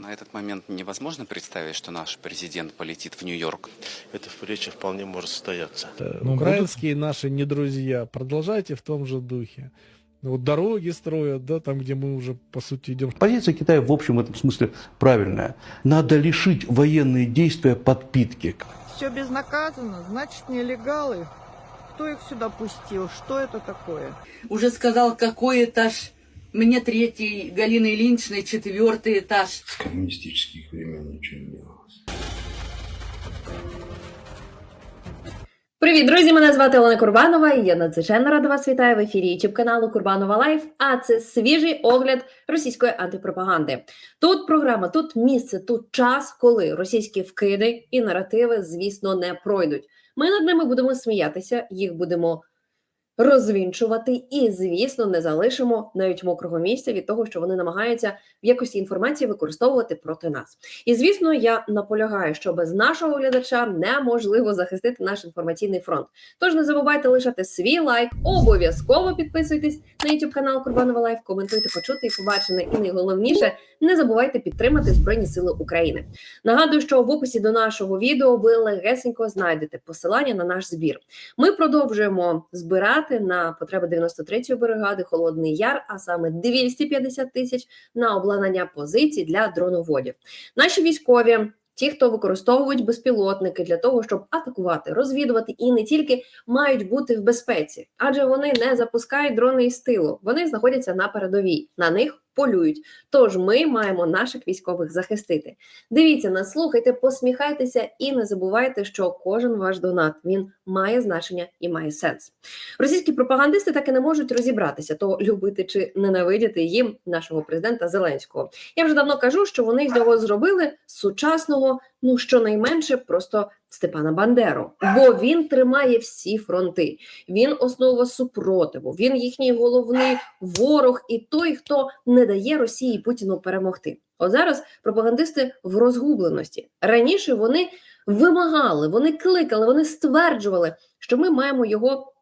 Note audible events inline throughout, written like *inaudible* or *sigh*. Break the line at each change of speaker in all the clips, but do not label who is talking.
на этот момент невозможно представить, что наш президент полетит в Нью-Йорк.
эта встреча вполне может состояться.
Ну, Украинские наши не друзья. Продолжайте в том же духе. Вот дороги строят, да, там, где мы уже, по сути, идем.
Позиция Китая в общем этом смысле правильная. Надо лишить военные действия подпитки.
Все безнаказанно, значит нелегалы. Кто их сюда пустил? Что это такое?
Уже сказал, какой этаж. Мне третий, Галина Ильинична четвертый этаж.
С коммунистических времен ничего не делалось.
Привіт, друзі! Мене звати Олена Курбанова, і я надзвичайно рада вас вітаю в ефірі YouTube каналу Курбанова Лайф. А це свіжий огляд російської антипропаганди. Тут програма, тут місце, тут час, коли російські вкиди і наративи, звісно, не пройдуть. Ми над ними будемо сміятися, їх будемо розвінчувати, і, звісно, не залишимо навіть мокрого місця від того, що вони намагаються в якості інформації використовувати проти нас. І звісно, я наполягаю, що без нашого глядача неможливо захистити наш інформаційний фронт. Тож не забувайте лишати свій лайк, обов'язково підписуйтесь на YouTube канал Курбанова Лайф, коментуйте, почути і побачене. І найголовніше, не забувайте підтримати Збройні Сили України. Нагадую, що в описі до нашого відео ви легесенько знайдете посилання на наш збір. Ми продовжуємо збирати на потреби 93-ї бригади Холодний Яр, а саме 250 тисяч на обладнання позицій для дроноводів. Наші військові. Ті, хто використовують безпілотники для того, щоб атакувати, розвідувати і не тільки мають бути в безпеці, адже вони не запускають дрони із тилу, вони знаходяться на передовій, на них полюють. Тож ми маємо наших військових захистити. Дивіться нас, слухайте, посміхайтеся і не забувайте, що кожен ваш донат він має значення і має сенс. Російські пропагандисти так і не можуть розібратися, то любити чи ненавидіти їм нашого президента Зеленського. Я вже давно кажу, що вони з нього зробили сучасного, ну щонайменше просто Степана Бандеру, бо він тримає всі фронти. Він основа супротиву. Він їхній головний ворог і той, хто не дає Росії Путіну перемогти. От зараз пропагандисти в розгубленості. Раніше вони вимагали, вони кликали, вони стверджували, що ми маємо його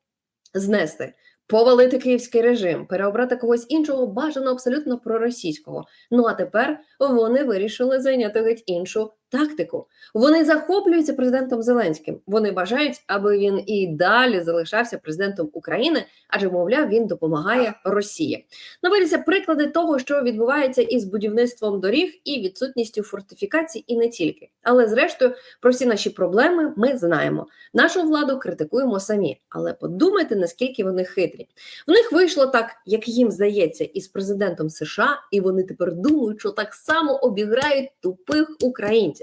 знести. Повалити київський режим, переобрати когось іншого, бажано абсолютно проросійського. Ну а тепер вони вирішили зайняти геть іншу тактику. Вони захоплюються президентом Зеленським. Вони бажають, аби він і далі залишався президентом України, адже мовляв, він допомагає Росії. Наводяться приклади того, що відбувається із будівництвом доріг і відсутністю фортифікацій, і не тільки. Але зрештою, про всі наші проблеми ми знаємо. Нашу владу критикуємо самі, але подумайте, наскільки вони хитрі. В них вийшло так, як їм здається, із президентом США, і вони тепер думають, що так само обіграють тупих українців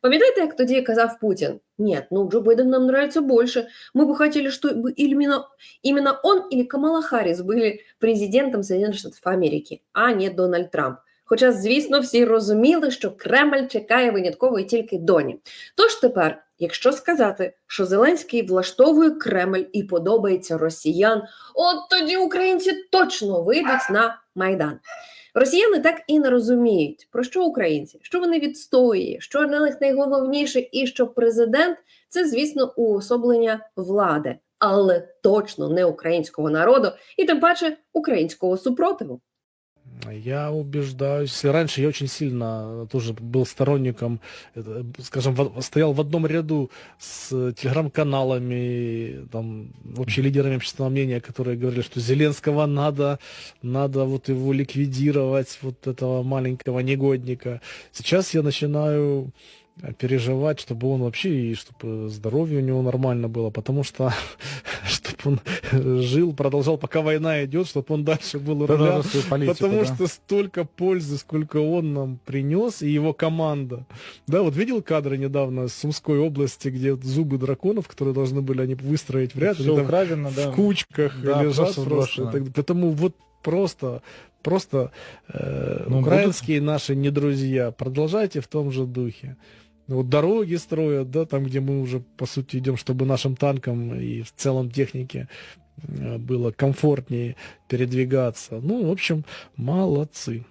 Пам'ятаєте, як тоді казав Путін? Нет, ну Джо Байден нам нравится больше. Мы бы хотели, чтобы именно, именно он или Камала Харрис были президентом Соединених Штатів Америки, а не Дональд Трамп. Хоча, звісно, всі розуміли, що Кремль чекає винятково і тільки доні. Тож тепер, якщо сказати, що Зеленський влаштовує Кремль і подобається росіян, от тоді українці точно вийдуть на майдан. Росіяни так і не розуміють, про що українці, що вони відстоює, що для них найголовніше, і що президент це, звісно, уособлення влади, але точно не українського народу, і тим паче українського супротиву.
Я убеждаюсь. Раньше я очень сильно тоже был сторонником, скажем, стоял в одном ряду с телеграм-каналами, там, вообще лидерами общественного мнения, которые говорили, что Зеленского надо, надо вот его ликвидировать, вот этого маленького негодника. Сейчас я начинаю переживать, чтобы он вообще и чтобы здоровье у него нормально было, потому что *laughs* чтобы он жил, продолжал, пока война идет, чтобы он дальше был у руля.
Политику,
Потому
да.
что столько пользы, сколько он нам принес, и его команда. Да, вот видел кадры недавно с Сумской области, где зубы драконов, которые должны были они выстроить в ряд,
Все
там
украдено, да.
в кучках
Да,
лежат
просто
просто. Так- Потому вот просто, просто э,
Ну,
украинские наши не друзья. Продолжайте в том же духе. Ну, Вот дороги строят, да, там, где мы уже, по сути, идем, чтобы нашим танкам и в целом технике э, было комфортнее передвигаться. Ну, в общем, молодцы.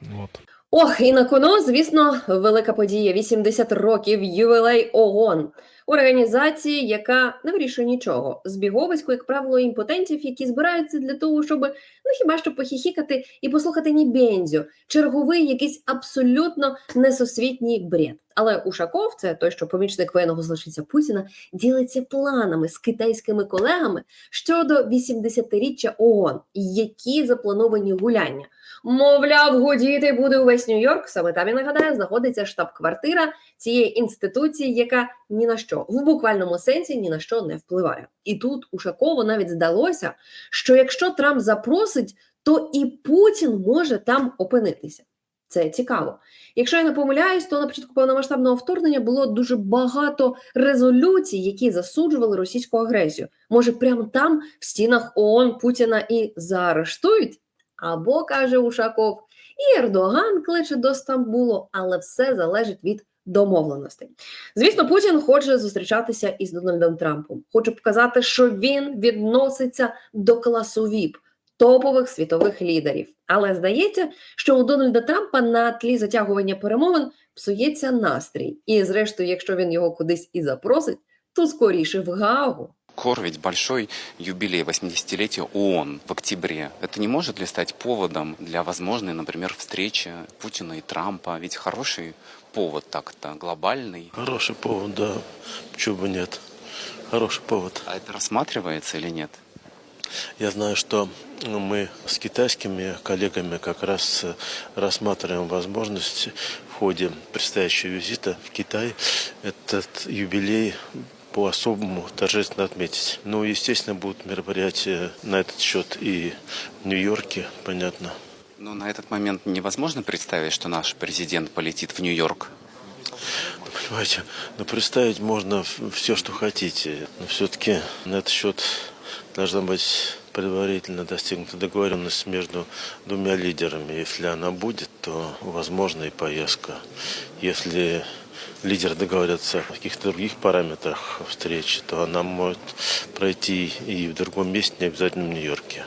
Вот.
Ох, і на кону, звісно, велика подія 80 років ювілей ООН. організації, яка не вирішує нічого. Збіговисько, як правило, імпотентів, які збираються для того, щоб ну хіба що похіхікати і послухати Нібензю, черговий якийсь абсолютно несусвітній бред. Але Ушаков, це той, що помічник воєнного злочинця Путіна, ділиться планами з китайськими колегами щодо 80-річчя ООН, які заплановані гуляння. Мовляв, гудіти буде увесь Нью-Йорк. Саме там я нагадаю, знаходиться штаб-квартира цієї інституції, яка ні на що в буквальному сенсі ні на що не впливає. І тут Ушакову навіть здалося, що якщо Трамп запросить, то і Путін може там опинитися. Це цікаво. Якщо я не помиляюсь, то на початку повномасштабного вторгнення було дуже багато резолюцій, які засуджували російську агресію. Може, прямо там, в стінах ООН Путіна і заарештують? Або каже Ушаков, і Ердоган кличе до Стамбулу, але все залежить від домовленостей. Звісно, Путін хоче зустрічатися із Дональдом Трампом. Хоче показати, що він відноситься до класу ВІП, топових світових лідерів. Але здається, що у Дональда Трампа на тлі затягування перемовин псується настрій. І, зрештою, якщо він його кудись і запросить, то скоріше в Гаагу.
Кор ведь большой юбилей 80-летия ООН в октябре. Это не может ли стать поводом для возможной, например, встречи Путина и Трампа? Ведь хороший повод так-то, глобальный.
Хороший повод, да. Почему бы нет? Хороший повод.
А это рассматривается или нет?
Я знаю, что мы с китайскими коллегами как раз э, рассматриваем возможность в ходе предстоящего визита в Китай этот юбилей по-особому торжественно отметить. Ну, естественно, будут мероприятия на этот счет и в Нью-Йорке, понятно.
Но на этот момент невозможно представить, что наш президент полетит в Нью-Йорк.
Понимаете, ну представить можно все, что хотите, но все-таки на этот счет должна быть предварительно достигнута договоренность между двумя лидерами. Если она будет, то возможна и поездка. Если лидеры договорятся о каких-то других параметрах встречи, то она может пройти и в другом месте, не обязательно в Нью-Йорке.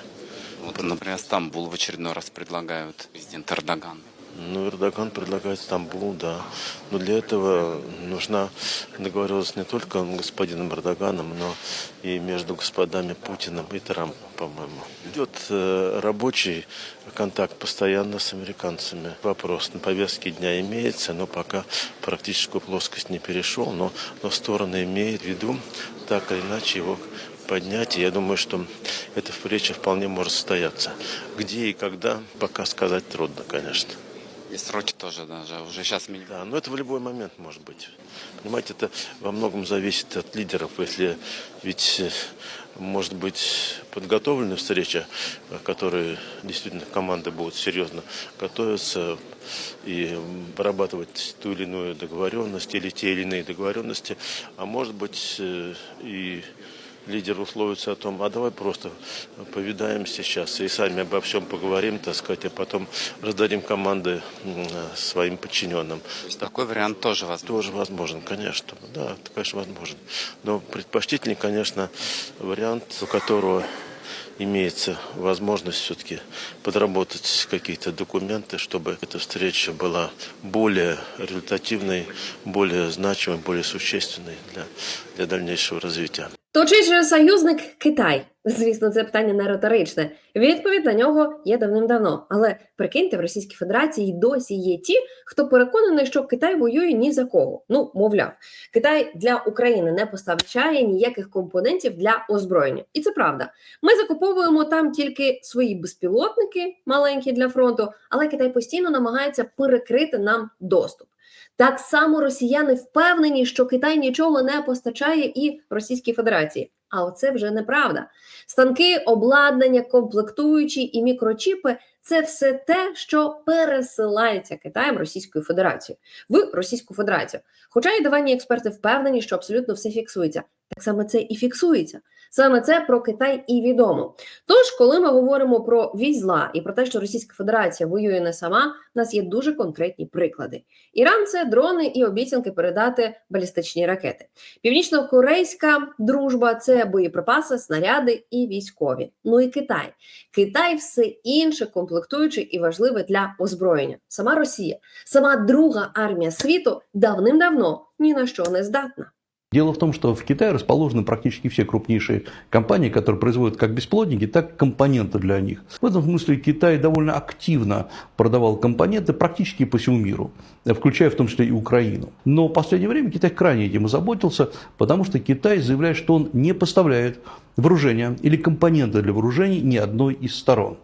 Вот, например, Стамбул в очередной раз предлагают президент Эрдоган.
Ну, Эрдоган предлагает Стамбул, да. Но для этого нужна договоренность не только с господином Эрдоганом, но и между господами Путиным и Трампом, по-моему. Идет э, рабочий контакт постоянно с американцами. Вопрос на повестке дня имеется, но пока практическую плоскость не перешел, но, но стороны имеют в виду так или иначе его поднять. И я думаю, что эта встреча вполне может состояться. Где и когда, пока сказать трудно, конечно.
И сроки тоже даже уже сейчас минимум.
Да, но это в любой момент может быть. Понимаете, это во многом зависит от лидеров. Если ведь э, может быть подготовлена встреча, э, которые действительно команды будут серьезно готовиться и вырабатывать ту или иную договоренность или те или иные договоренности, а может быть э, и лидеры условятся о том, а давай просто повидаемся сейчас и сами обо всем поговорим, так сказать, а потом раздадим команды своим подчиненным.
То есть такой вариант тоже возможен.
Тоже возможен, конечно. Да, это, конечно, возможен. Но предпочтительнее, конечно, вариант, у которого имеется возможность все-таки подработать какие-то документы, чтобы эта встреча была более результативной, более значимой, более существенной для, для дальнейшего развития.
То чий же союзник Китай? Звісно, це питання не риторичне. Відповідь на нього є давним-давно. Але прикиньте, в Російській Федерації досі є ті, хто переконаний, що Китай воює ні за кого. Ну, мовляв, Китай для України не постачає ніяких компонентів для озброєння. І це правда. Ми закуповуємо там тільки свої безпілотники, маленькі для фронту, але Китай постійно намагається перекрити нам доступ. Так само росіяни впевнені, що Китай нічого не постачає і Російській Федерації. А оце вже неправда. Станки, обладнання, комплектуючі і мікрочіпи це все те, що пересилається Китаєм Російською Федерацією в Російську Федерацію. Хоча і диванні експерти впевнені, що абсолютно все фіксується. Так саме це і фіксується. Саме це про Китай і відомо. Тож, коли ми говоримо про візла і про те, що Російська Федерація воює не сама, у нас є дуже конкретні приклади. Іран це дрони і обіцянки передати балістичні ракети. Північно-корейська дружба це боєприпаси, снаряди і військові. Ну і Китай. Китай все інше комплектуюче і важливе для озброєння. Сама Росія, сама друга армія світу давним-давно ні на що не здатна.
Дело в том, что в Китае расположены практически все крупнейшие компании, которые производят как бесплодники, так и компоненты для них. В этом смысле Китай довольно активно продавал компоненты практически по всему миру, включая в том числе и Украину. Но в последнее время Китай крайне этим озаботился, потому что Китай заявляет, что он не поставляет вооружения или компоненты для вооружений ни одной из сторон.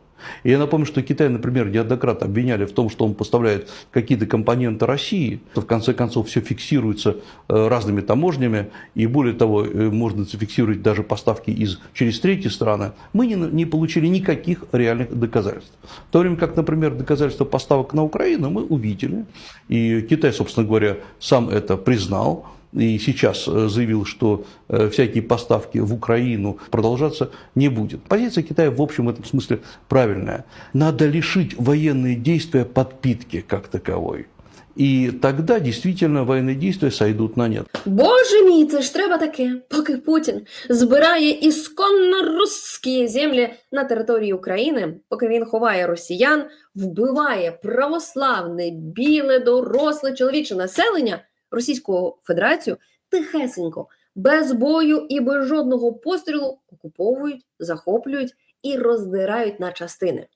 И я напомню, что Китай, например, неоднократно обвиняли в том, что он поставляет какие-то компоненты России. В конце концов, все фиксируется э, разными таможнями. И более того, э, можно зафиксировать даже поставки из, через третьи страны. Мы не, не получили никаких реальных доказательств. В то время как, например, доказательства поставок на Украину мы увидели. И Китай, собственно говоря, сам это признал и сейчас э, заявил, что э, всякие поставки в Украину продолжаться не будет. Позиция Китая в общем в этом смысле правильная. Надо лишить военные действия подпитки как таковой. І тоді дійсно воєнні дії сойдуть на нет.
Боже мій, це ж треба таке, поки Путін збирає ісконно русські землі на території України, поки він ховає росіян, вбиває православне, біле, доросле чоловіче населення Російську Федерацію тихесенько, без бою і без жодного пострілу окуповують, захоплюють і роздирають на частини.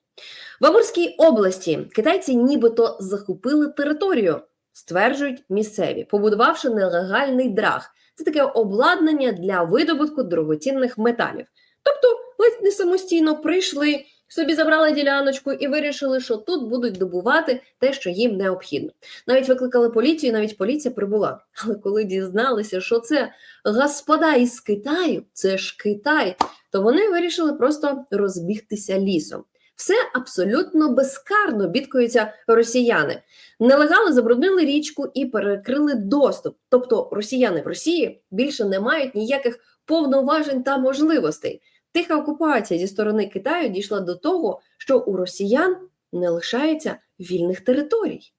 В Амурській області китайці нібито захопили територію, стверджують місцеві, побудувавши нелегальний драг. Це таке обладнання для видобутку дорогоцінних металів. Тобто, ледь не самостійно прийшли, собі забрали діляночку і вирішили, що тут будуть добувати те, що їм необхідно. Навіть викликали поліцію, навіть поліція прибула. Але коли дізналися, що це господа із Китаю, це ж Китай, то вони вирішили просто розбігтися лісом. Все абсолютно безкарно бідкаються росіяни. Нелегали забруднили річку і перекрили доступ. Тобто росіяни в Росії більше не мають ніяких повноважень та можливостей. Тиха окупація зі сторони Китаю дійшла до того, що у росіян не лишається вільних територій.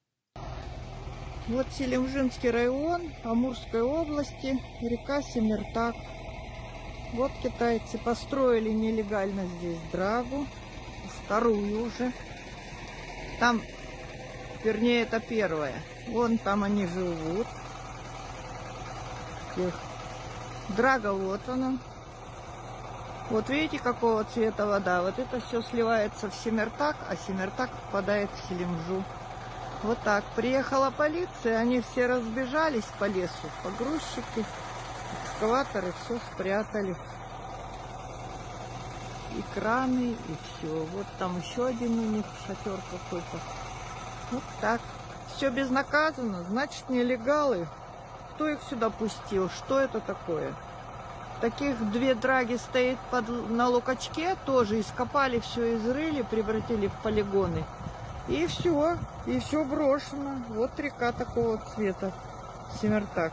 Вот Селимжинский район Амурской области, река Семертак. Вот китайцы построили нелегально здесь драгу, вторую уже. Там, вернее, это первая. Вон там они живут. Драга вот она. Вот видите, какого цвета вода. Вот это все сливается в Семертак, а Семертак впадает в Селимжу. Вот так. Приехала полиция, они все разбежались по лесу. Погрузчики, экскаваторы все спрятали. И краны, и все. Вот там еще один у них шатер какой-то. Вот так. Все безнаказанно, значит нелегалы. Кто их сюда пустил? Что это такое? Таких две драги стоит под, на лукачке, тоже ископали, все изрыли, превратили в полигоны. И все, и все брошено. Вот река такого цвета. Семертак.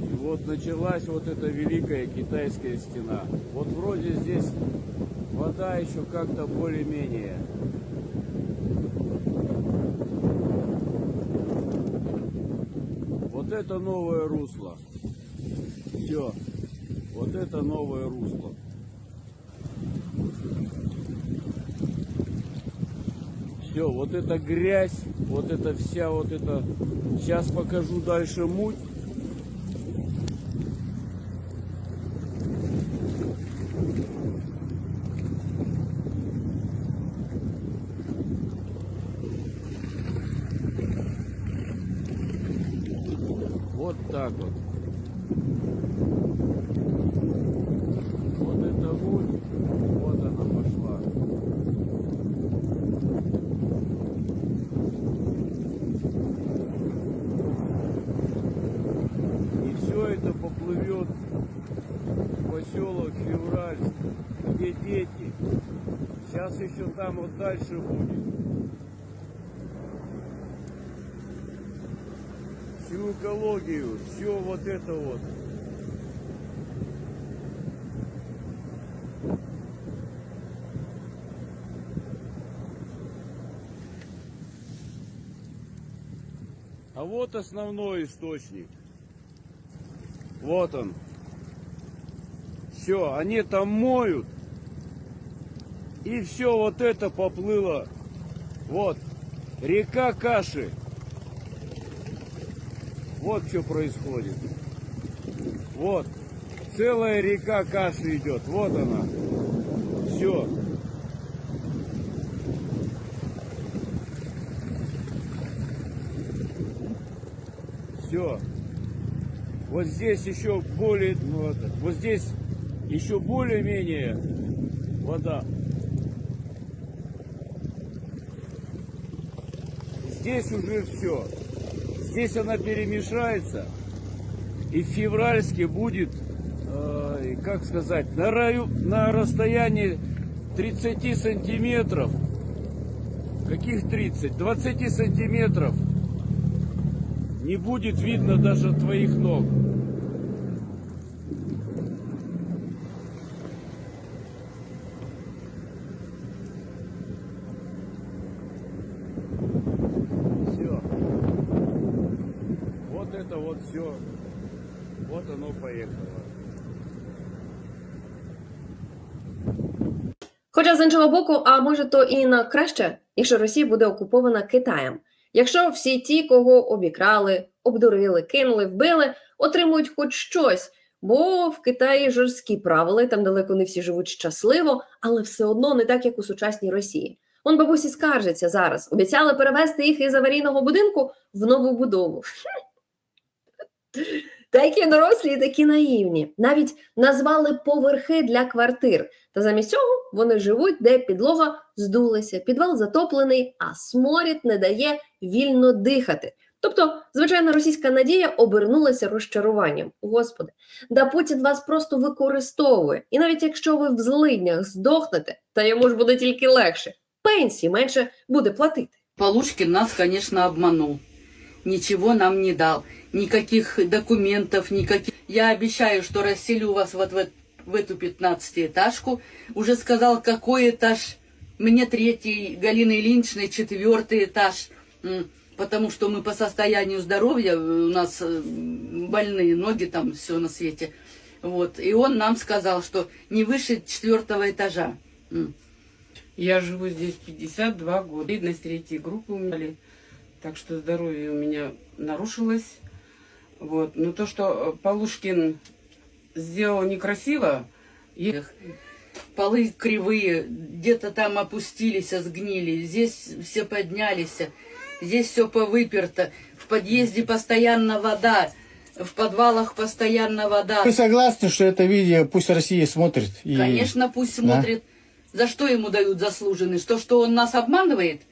И вот началась вот эта великая китайская стена. Вот вроде здесь вода еще как-то более-менее. Вот это новое русло. Все. Вот это новое русло. Все, вот эта грязь, вот эта вся вот эта... Сейчас покажу дальше муть. Вот так. Вот это вот, вот она пошла. И все это поплывет в поселок Февральск, где дети. Сейчас еще там вот дальше будет. всю экологию, все вот это вот. А вот основной источник. Вот он. Все, они там моют. И все вот это поплыло. Вот. Река Каши. Вот что происходит. Вот. Целая река каши идет. Вот она. Все. Все. Вот здесь еще более, ну, вот здесь еще более-менее вода. Здесь уже все. Здесь она перемешается. И в февральске будет, э, как сказать, на, раю, на расстоянии 30 сантиметров. Каких 30? 20 сантиметров. Не будет видно даже твоих ног. Все. Вот оно поехало.
Хоча з іншого боку, а може то і на краще, якщо Росія буде окупована Китаєм. Якщо всі ті, кого обікрали, обдурили, кинули, вбили, отримують хоч щось. Бо в Китаї жорсткі правила, там далеко не всі живуть щасливо, але все одно не так, як у сучасній Росії. Он бабусі скаржиться зараз. Обіцяли перевезти їх із аварійного будинку в нову будову. Такі дорослі, і такі наївні. Навіть назвали поверхи для квартир. Та замість цього вони живуть, де підлога здулася, підвал затоплений, а сморід не дає вільно дихати. Тобто, звичайна російська надія обернулася розчаруванням. Господи, да Путін вас просто використовує. І навіть якщо ви в злиднях здохнете, та йому ж буде тільки легше, пенсії менше буде платити.
Полушкин нас, конечно, обманул. Ничего нам не дал. Никаких документов, никаких... Я обещаю, что расселю вас вот в, в эту пятнадцатиэтажку. Уже сказал, какой этаж. Мне третий, Галина Ильиничной четвертый этаж. Потому что мы по состоянию здоровья, э, у нас э, больные ноги, там все на свете. Вот. И он нам сказал, что не выше четвертого этажа.
Я живу здесь 52 года. Видность третьей группы у меня. Так что здоровье у меня нарушилось. Вот. Но то, что э, Полушкин сделал некрасиво, и
Полы кривые, где-то там опустились, а сгнили. Здесь все поднялись, здесь все повыперто. В подъезде постоянно вода, в подвалах постоянно вода.
Вы согласны, что это видео пусть Россия смотрит? И...
Конечно, пусть смотрит. За что ему дают заслуженный? Что, что он нас обманывает?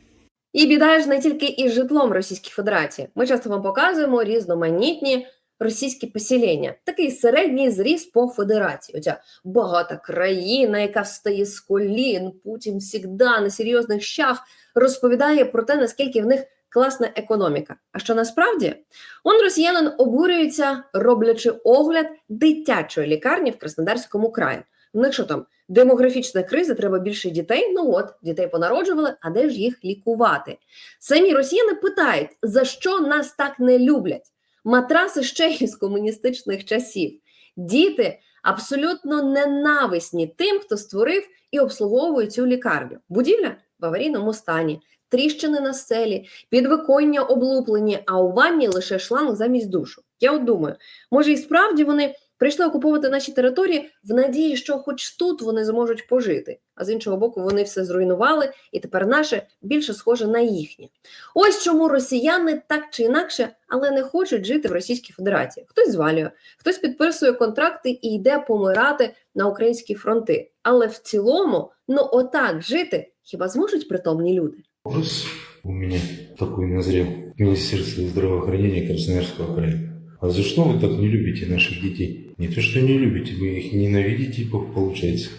І біда ж не тільки із житлом Російської Федерації. Ми часто вам показуємо різноманітні російські поселення. Такий середній зріс по федерації. Оця багата країна, яка встає з колін. Путін завжди на серйозних щах розповідає про те, наскільки в них класна економіка. А що насправді он росіянин обурюється, роблячи огляд дитячої лікарні в Краснодарському краї. В них що там демографічна криза, треба більше дітей. Ну от дітей понароджували, а де ж їх лікувати? Самі росіяни питають, за що нас так не люблять? Матраси ще із комуністичних часів. Діти абсолютно ненависні тим, хто створив і обслуговує цю лікарню. Будівля в аварійному стані, тріщини на селі, підвиконня облуплені, а у ванні лише шланг замість душу. Я от думаю, може і справді вони прийшли окуповувати наші території в надії, що хоч тут вони зможуть пожити. А з іншого боку, вони все зруйнували, і тепер наше більше схоже на їхнє. Ось чому росіяни так чи інакше, але не хочуть жити в Російській Федерації. Хтось звалює, хтось підписує контракти і йде помирати на українські фронти. Але в цілому, ну отак жити хіба зможуть притомні люди?
Вопрос у меня такой назрел. Министерство здравоохранения Красноярского края. А за что вы так не любите наших детей? Не то, что не любите, вы их ненавидите, по- получается.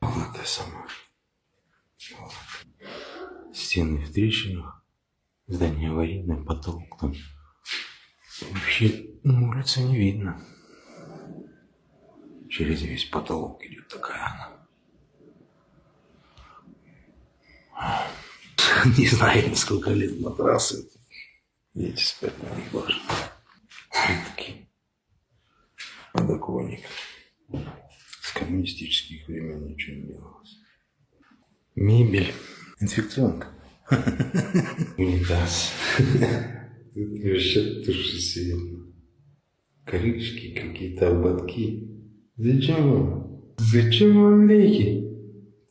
Это самое. Вот. Стены в трещинах, здание аварийное, потолок там. Вообще, улицы не видно. Через весь потолок идет такая она. *laughs* Не знаю, сколько лет матрасы. Дети спят на них даже. Плитки. Подоконник. С коммунистических времен ничего не делалось. Мебель. Инфекционка. Унитаз. Тут вообще тоже серьезно. Крышки, какие-то ободки. Зачем вам? Зачем вам лейки?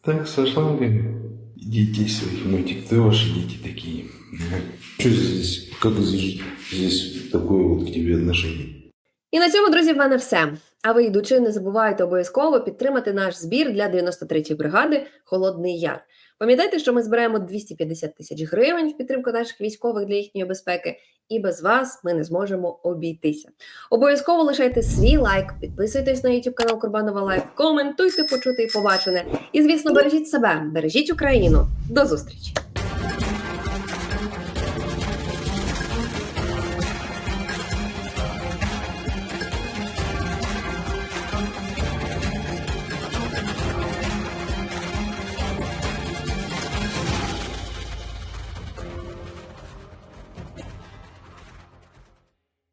Так, со шлангами. Детей своих мойте. Кто ваши дети такие? Что здесь, здесь, здесь такое вот к тебе отношение?
І на цьому, друзі, в мене все. А ви, йдучи, не забувайте обов'язково підтримати наш збір для 93-ї бригади Холодний Яр. Пам'ятайте, що ми збираємо 250 тисяч гривень в підтримку наших військових для їхньої безпеки, і без вас ми не зможемо обійтися. Обов'язково лишайте свій лайк, підписуйтесь на YouTube канал Курбанова Лайф, коментуйте, почути і побачене. І, звісно, бережіть себе, бережіть Україну. До зустрічі!